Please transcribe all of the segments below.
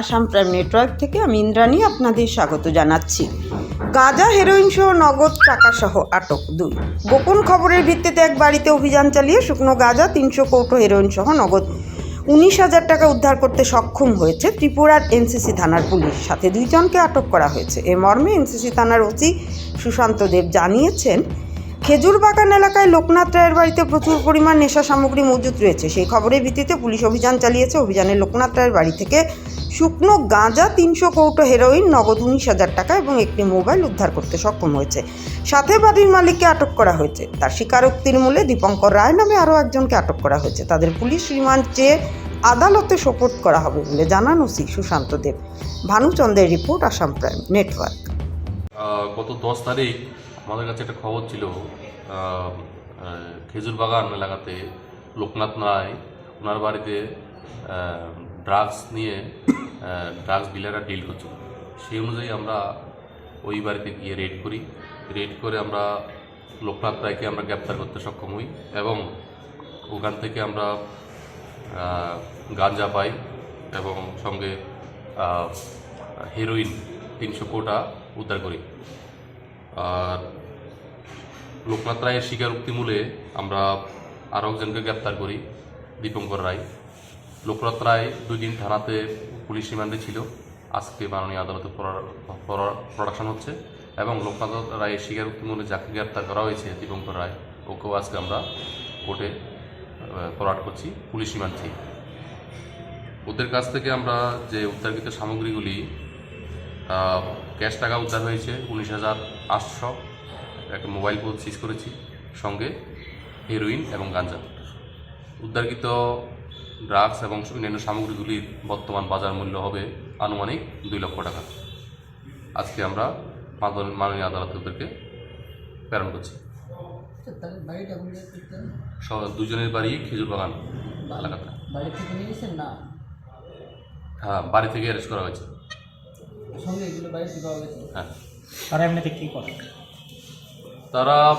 Assam prime network থেকে আমি ইন্দ্রাণী আপনাদের স্বাগত জানাচ্ছি। গাঁজা, হেরোইন সহ নগদ টাকা সহ আটক দুই। গোপন খবরের ভিত্তিতে এক বাড়িতে অভিযান চালিয়ে শুকনো গাঁজা, তিনশো কৌটো হেরোইন সহ নগদ উনিশ হাজার টাকা উদ্ধার করতে সক্ষম হয়েছে ত্রিপুরার এনসিসি থানার পুলিশ। সাথে দুইজনকে আটক করা হয়েছে। এ মর্মে এনসিসি থানার ওসি সুশান্ত দেব জানিয়েছেন খেজুর বাগান এলাকায় লোকনাথ রায়ের বাড়িতে প্রচুর পরিমাণ নেশা সামগ্রী মজুত রয়েছে। সেই খবরের ভিত্তিতে পুলিশ অভিযান চালিয়েছে। অভিযানে লোকনাথ রায়ের বাড়ি থেকে শুকনো গাঁজা, তিনশো কৌটো হেরোইন, নগদ উনিশ হাজার টাকা এবং একটি মোবাইল উদ্ধার করতে সক্ষম হয়েছে। সাথে বাড়ির মালিককে আটক করা হয়েছে। তার স্বীকারোক্তির মূলে দীপঙ্কর রায় নামে আরও একজনকে আটক করা হয়েছে। তাদের পুলিশ রিমান্ড চেয়ে আদালতে সোপোর্ট করা হবে বলে জানান ওসি সুশান্ত দেব। ভানুচন্দ্রের রিপোর্ট, আসাম প্রাইম, নেটওয়ার্ক। গত দশ তারিখ আমাদের কাছে একটা খবর ছিল খেজুর বাগান এলাকাতে লোকনাথ রায় ওনার বাড়িতে ড্রাগস নিয়ে ড্রাগস ডিলাররা ডিল করছিল। সেই অনুযায়ী আমরা ওই বাড়িতে গিয়ে রেড করি। রেড করে আমরা লোকনাথ রায়কে আমরা গ্রেপ্তার করতে সক্ষম হই এবং ওখান থেকে আমরা গাঁজা পাই এবং সঙ্গে হেরোইন তিনশো কোটা উদ্ধার করি। আর লোকনাথ রায়ের স্বীকারোক্তি মূলে আমরা আরও একজনকে গ্রেপ্তার করি, দীপঙ্কর রায়। লোকনাথ রায় দুই দিন থানাতে পুলিশ রিমান্ডে ছিল। আজকে মাননীয় আদালতে প্রোডাকশন হচ্ছে এবং লোকনাথ রায়ের স্বীকারোক্তি মূলে যাকে গ্রেপ্তার করা হয়েছে দীপঙ্কর রায়, ওকেও আজকে আমরা কোর্টে ফরওয়ার্ড করছি, পুলিশ রিমান্ড ওদের কাছ থেকে আমরা যে উদ্ধারকৃত সামগ্রীগুলি ক্যাশ টাকা উদ্ধার হয়েছে উনিশ হাজার আটশো। একটা মোবাইল ফোন সিজ করেছি সঙ্গে হেরোইন এবং গাঞ্জা উদ্ধারকৃত ড্রাগস এবং অন্যান্য সামগ্রীগুলির বর্তমান বাজার মূল্য হবে আনুমানিক দুই লক্ষ টাকা। আজকে আমরা মাননীয় আদালতে ওদেরকে প্রেরণ করছি। স- দুজনের বাড়ি খেজুর বাগান এলাকাতে হ্যাঁ বাড়ি থেকে অ্যারেস্ট করা হয়েছে। হ্যাঁ। তারা এমনিতে কী করে? তারা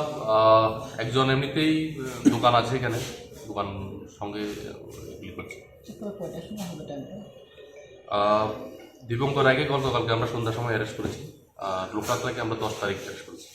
একজন এমনিতেই দোকান আছে এখানে। দোকান সঙ্গে এগুলি করছে। আহ, দীপঙ্কর আগে গতকালকে আমরা সন্ধ্যার সময় অ্যারেস্ট করেছি। আর লোকাল আমরা দশ তারিখ অ্যারেস্ট করেছি।